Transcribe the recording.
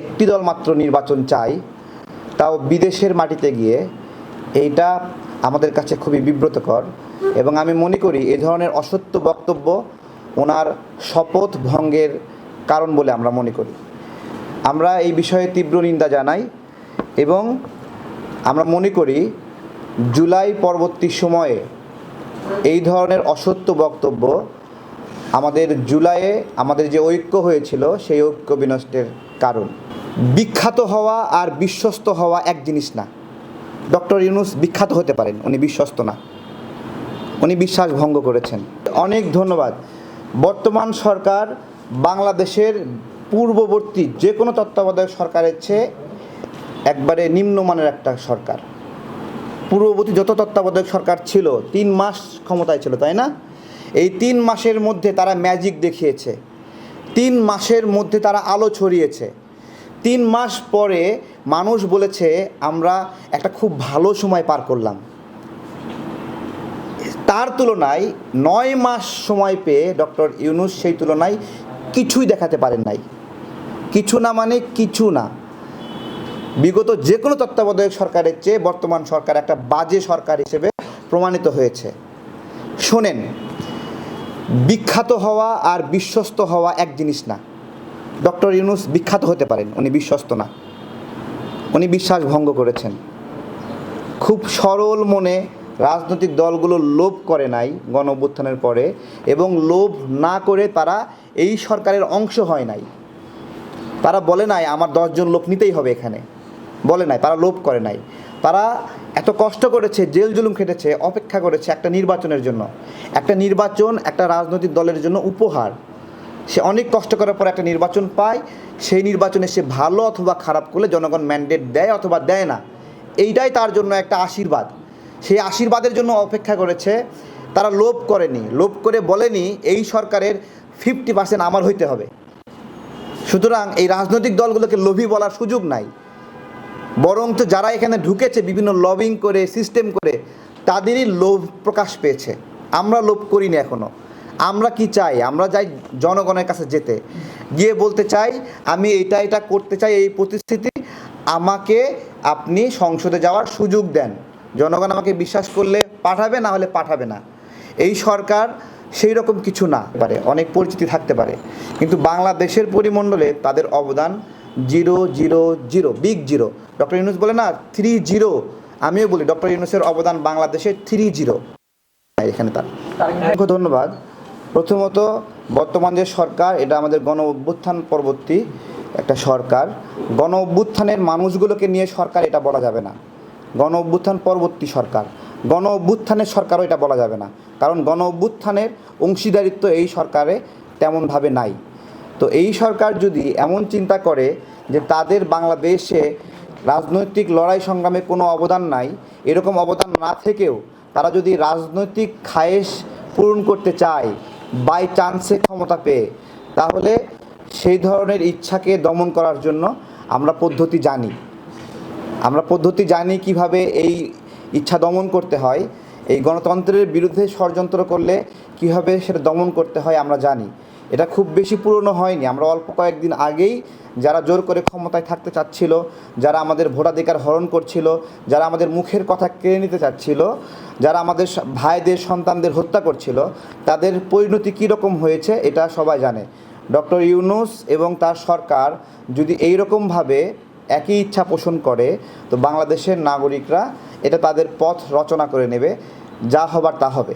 একটি দল মাত্র নির্বাচন চাই, তাও বিদেশের মাটিতে গিয়ে, এইটা আমাদের কাছে খুবই বিব্রতকর এবং আমি মনে করি এ ধরনের অসত্য বক্তব্য ওনার শপথ ভঙ্গের কারণ বলে আমরা মনে করি। আমরা এই বিষয়ে তীব্র নিন্দা জানাই এবং আমরা মনে করি জুলাই পরবর্তী সময়ে এই ধরনের অসত্য বক্তব্য আমাদের জুলাইয়ে আমাদের যে ঐক্য হয়েছিল, সেই ঐক্য বিনষ্টের কারণ। বিখ্যাত হওয়া আর বিশ্বস্ত হওয়া এক জিনিস না। ডক্টর ইউনুস বিখ্যাত হতে পারেন, উনি বিশ্বস্ত না। উনি বিশ্বাস ভঙ্গ করেছেন। অনেক ধন্যবাদ। বর্তমান সরকার বাংলাদেশের পূর্ববর্তী যে কোনো তত্ত্বাবধায়ক সরকারের চেয়ে একবারে নিম্নমানের একটা সরকার। পূর্ববর্তী যত তত্ত্বাবধায়ক সরকার ছিল, তিন মাস ক্ষমতায় ছিল, তাই না? এই তিন মাসের মধ্যে তারা ম্যাজিক দেখিয়েছে। তিন মাসের মধ্যে তারা আলো ছড়িয়েছে। তিন মাস পরে মানুষ বলেছে, আমরা একটা খুব ভালো সময় পার করলাম। তার তুলনায় নয় মাস সময় পেয়ে ডক্টর ইউনুস সেই তুলনায় কিছুই দেখাতে পারেন নাই। কিছু না মানে কিছু না। বিগত যে কোনো তত্ত্বাবধায়ক সরকারের চেয়ে বর্তমান সরকার একটা বাজে সরকার হিসেবে প্রমাণিত হয়েছে। শোনেন বিখ্যাত হওয়া আর বিশ্বস্ত হওয়া এক জিনিস না। ডক্টর ইউনুস বিখ্যাত হতে পারেন, উনি বিশ্বস্ত না। উনি বিশ্বাস ভঙ্গ করেছেন। খুব সরল মনে রাজনৈতিক দলগুলো লোভ করে নাই গণ অভ্যুত্থানের পরে এবং লোভ না করে তারা এই সরকারের অংশ হয় নাই। তারা বলে নাই, আমার দশজন লোক নিতেই হবে এখানে। বলে নাই, তারা লোভ করে নাই। তারা এত কষ্ট করেছে, জেল জুলুম খেটেছে, অপেক্ষা করেছে একটা নির্বাচনের জন্য। একটা নির্বাচন একটা রাজনৈতিক দলের জন্য উপহার। সে অনেক কষ্ট করার পর একটা নির্বাচন পায়। সেই নির্বাচনে সে ভালো অথবা খারাপ করলে জনগণ ম্যান্ডেট দেয় অথবা দেয় না। এইটাই তার জন্য একটা আশীর্বাদ। সেই আশীর্বাদের জন্য অপেক্ষা করেছে। তারা লোভ করেনি। লোভ করে বলেনি, এই সরকারের ফিফটি পার্সেন্ট আমার হইতে হবে। সুতরাং এই রাজনৈতিক দলগুলোকে লোভী বলার সুযোগ নাই। বরং তো যারা এখানে ঢুকেছে, বিভিন্ন লবিং করে সিস্টেম করে, তাদেরই লোভ প্রকাশ পেয়েছে। আমরা লোভ করিনি এখনও আমরা কি চাই? আমরা যাই জনগণের কাছে যেতে। গিয়ে বলতে চাই, আমি এটা এটা করতে চাই এই প্রতিশ্রুতি আমাকে আপনি সংসদে যাওয়ার সুযোগ দেন। জনগণ আমাকে বিশ্বাস করলে পাঠাবে, না হলে পাঠাবে না। এই সরকার সেই রকম কিছু না পারে। অনেক পরিচিতি থাকতে পারে। কিন্তু বাংলাদেশের পরিমণ্ডলে তাদের অবদান zero zero zero, big zero. Doctor Yunus বলে না, থ্রি জিরো। আমিও বলি, ডক্টর ইউনুসের অবদান বাংলাদেশের থ্রি জিরো। এখানে তার। ধন্যবাদ। প্রথমত, বর্তমান যে সরকার, এটা আমাদের গণ অভ্যুত্থান পরবর্তী একটা সরকার। গণ অভ্যুত্থানের মানুষগুলোকে নিয়ে সরকার, এটা বলা যাবে না। গণ অভ্যুত্থান পরবর্তী সরকার। গণ অভ্যুত্থানের সরকারও এটা বলা যাবে না। কারণ গণ অভ্যুত্থানের অংশীদারিত্ব এই সরকারে তেমনভাবে নাই। তো এই সরকার যদি এমন চিন্তা করে যে তাদের বাংলাদেশে রাজনৈতিক লড়াই সংগ্রামে কোনো অবদান নাই, এরকম অবদান না থেকেও তারা যদি রাজনৈতিক খায়েশ পূরণ করতে চায় বাই চান্সে ক্ষমতা পেয়ে, তাহলে সেই ধরনের ইচ্ছাকে দমন করার জন্য আমরা পদ্ধতি জানি। আমরা পদ্ধতি জানি কীভাবে এই ইচ্ছা দমন করতে হয়, এই গণতন্ত্রের বিরুদ্ধে ষড়যন্ত্র করলে কীভাবে সেটা দমন করতে হয় আমরা জানি। এটা খুব বেশি পুরনো হয়নি। আমরা অল্প কয়েকদিন আগেই যারা জোর করে ক্ষমতায় থাকতে চাচ্ছিল, যারা আমাদের ভোটাধিকার হরণ করছিল, যারা আমাদের মুখের কথা কেড়ে নিতে চাচ্ছিল, যারা আমাদের ভাইদের, সন্তানদের হত্যা করছিল, তাদের পরিণতি কীরকম হয়েছে এটা সবাই জানে। ডক্টর ইউনুস এবং তার সরকার যদি এই রকমভাবে একই ইচ্ছা পোষণ করে, তো বাংলাদেশের নাগরিকরা এটা তাদের পথ রচনা করে নেবে, যা হবার তা হবে।